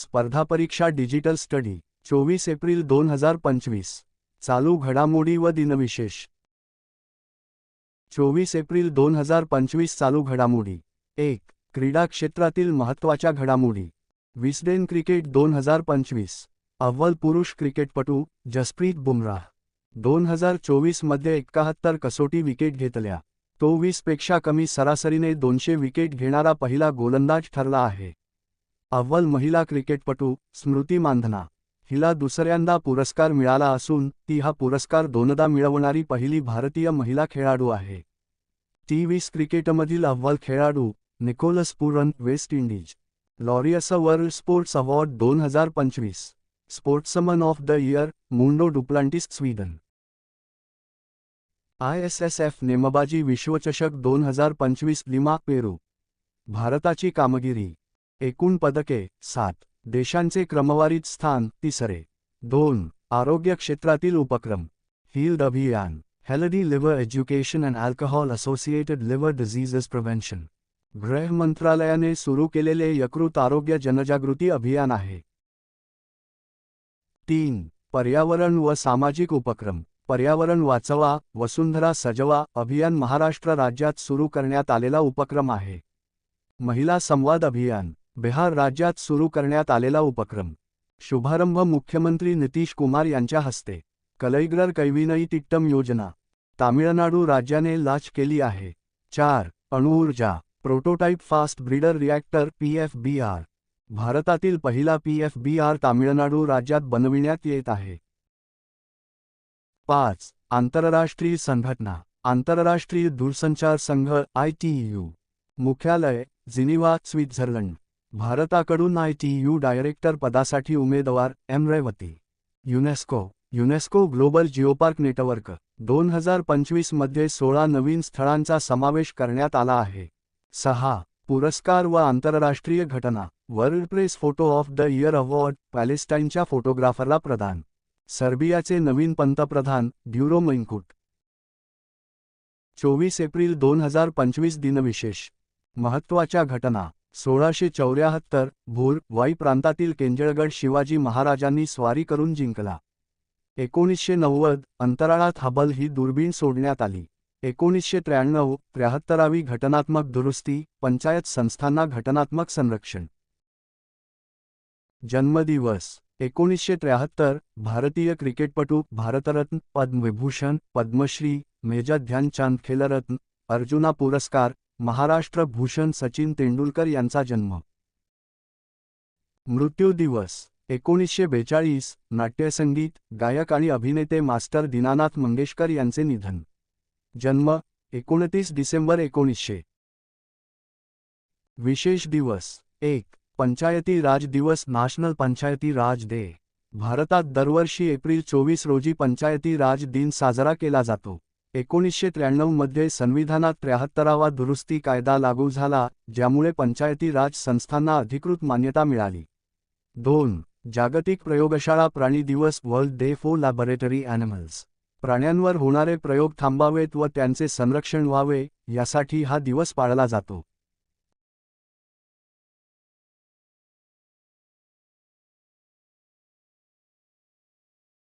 स्पर्धा परीक्षा digital study चोवीस एप्रिल दोन हजार पंचवीस. चालू घडामोडी व दिनविशेष. चोवीस एप्रिल दोन हजार पंचवीस चालू घडामोडी. एक क्रीडा क्षेत्रातील महत्त्वाच्या घडामोडी. विस्डेन क्रिकेट दोन हजार पंचवीस. अव्वल पुरुष क्रिकेटपटू जसप्रीत बुमराह. दोन हजार चोवीसमध्ये एकाहत्तर कसोटी विकेट घेतल्या. तो वीसपेक्षा कमी सरासरीने दोनशे विकेट घेणारा पहिला गोलंदाज ठरला आहे. अव्वल महिला क्रिकेटपटू स्मृती मांधना. हिला दुसऱ्यांदा पुरस्कार मिळाला असून ती हा पुरस्कार दोनदा मिळवणारी पहिली भारतीय महिला खेळाडू आहे. टी वीस क्रिकेटमधील अव्वल खेळाडू Nicholas Pooran West Indies. Laureus World Sports Award दोन हजार पंचवीस. Sportsman of the year Mondo Duplantis Sweden. I S S F नेमबाजी विश्वचषक दोन हजार पंचवीस लिमा पेरू. भारताची कामगिरी. एकूण पदके सात. देशांचे क्रमवारीत स्थान तिसरे. दोन. आरोग्य क्षेत्रातील उपक्रम. फील्ड अभियान healthy liver education and alcohol associated liver diseases prevention गृह मंत्रालयाने सुरू केलेले यकृत आरोग्य जनजागृती अभियान आहे. तीन. पर्यावरण व सामाजिक उपक्रम. पर्यावरण वाचवा वसुंधरा सजवा अभियान महाराष्ट्र राज्यात सुरू करण्यात आलेला उपक्रम आहे. महिला संवाद अभियान. बिहार राज्यात सुरू करण्यात आलेला उपक्रम. शुभारंभ मुख्यमंत्री नितीश कुमार यांच्या हस्ते. कलैग्रर कैविनई तिट्टम योजना. तामिळनाडू राज्याने लाच केली आहे. चार. अणुऊर्जा. Prototype fast breeder reactor P F B R. भारतातील पहिला P F B R Tamil Nadu राज्यात बनविण्यात येत आहे. पाच. आंतरराष्ट्रीय संघटना. आंतरराष्ट्रीय दूरसंचार संघ आय टी यू. मुख्यालय जिनिवा स्वित्झर्लंड. भारताकडून आय टी यू डायरेक्टर पदासाठी उमेदवार M. Revathi. UNESCO. UNESCO global geopark network. दोन हजार पंचवीसमध्ये सोळा नवीन स्थळांचा समावेश करण्यात आला आहे. सहा. पुरस्कार व आंतरराष्ट्रीय घटना. World press photo of the year award पॅलेस्टाईनच्या फोटोग्राफरला प्रदान. सर्बियाचे नवीन पंतप्रधान ड्युरो मैंकुट चोवीस एप्रिल दोन हजार पंचवीस दिनविशेष. महत्त्वाच्या घटना. सोळाशे चौऱ्याहत्तर भूर वाई प्रांतातील केंजळगड शिवाजी महाराजांनी स्वारी करून जिंकला. एकोणीसशे नव्वद अंतराळात हबल ही दुर्बीण सोडण्यात आली. एकोणीसशे त्र्याण्णव त्र्याहत्तरावी घटनात्मक दुरुस्ती पंचायत संस्थांना घटनात्मक संरक्षण. जन्मदिवस एकोणीसशे त्र्याहत्तर भारतीय क्रिकेटपटू भारतरत्न पद्मविभूषण पद्मश्री मेजर ध्यानचांद खेलरत्न अर्जुना पुरस्कार महाराष्ट्र भूषण सचिन तेंडुलकर यांचा जन्म. मृत्यू दिवस एकोणीसशे बेचाळीस नाट्यसंगीत गायक आणि अभिनेते मास्टर दीनानाथ मंगेशकर यांचे निधन. जन्म एकोणतीस डिसेंबर एकोणीसशे. विशेष दिवस एक पंचायती राज दिवस नॅशनल पंचायती राज डे. भारतात दरवर्षी एप्रिल चोवीस रोजी पंचायती राज दिन साजरा केला जातो. एकोणीसशे त्र्याण्णवमध्ये संविधानात त्र्याहत्तरावा दुरुस्ती कायदा लागू झाला ज्यामुळे पंचायती राज संस्थांना अधिकृत मान्यता मिळाली. दोन. जागतिक प्रयोगशाळा प्राणी दिवस world day for laboratory animals. प्राण्यांवर होणारे प्रयोग थांबावेत व त्यांचे संरक्षण व्हावे यासाठी हा दिवस पाळला जातो.